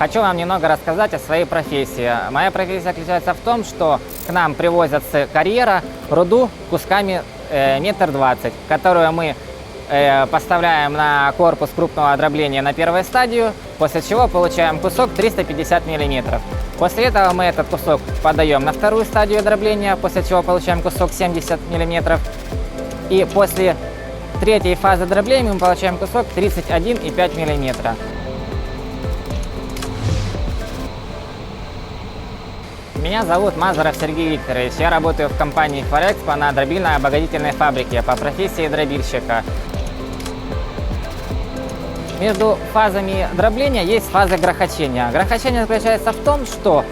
Хочу вам немного рассказать о своей профессии. Моя профессия заключается в том, что к нам привозят карьера руду кусками э, метр двадцать, которую мы э, поставляем на корпус крупного дробления на первую стадию, после чего получаем кусок 350 миллиметров. После этого мы этот кусок подаем на вторую стадию дробления, после чего получаем кусок 70 миллиметров. И после третьей фазы дробления мы получаем кусок 31,5 миллиметра. Меня зовут Мазаров Сергей Викторович. Я работаю в компании Форекспо на дробильно-обогатительной фабрике по профессии дробильщика. Между фазами дробления есть фаза грохочения. Грохочение заключается в том, что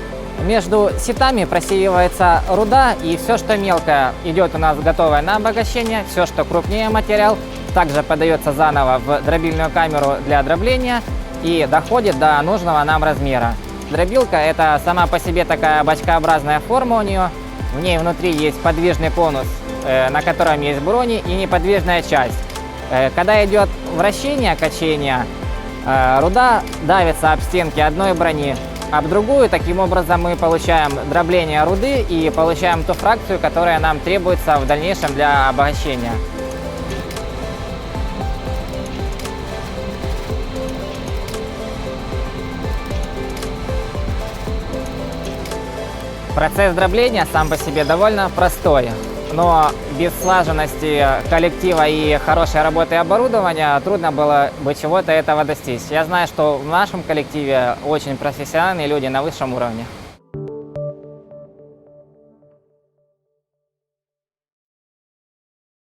между сетами просеивается руда, и все, что мелкое, идет у нас готовое на обогащение, все, что крупнее материал, также подается заново в дробильную камеру для дробления и доходит до нужного нам размера. Дробилка это сама по себе такая бочкообразная форма у нее. В ней внутри есть подвижный конус, э, на котором есть брони и неподвижная часть. Э, Когда идет вращение, качение, э, руда давится об стенки одной брони, об другую. Таким образом мы получаем дробление руды и получаем ту фракцию, которая нам требуется в дальнейшем для обогащения. Процесс дробления сам по себе довольно простой, но без слаженности коллектива и хорошей работы оборудования трудно было бы чего-то этого достичь. Я знаю, что в нашем коллективе очень профессиональные люди на высшем уровне.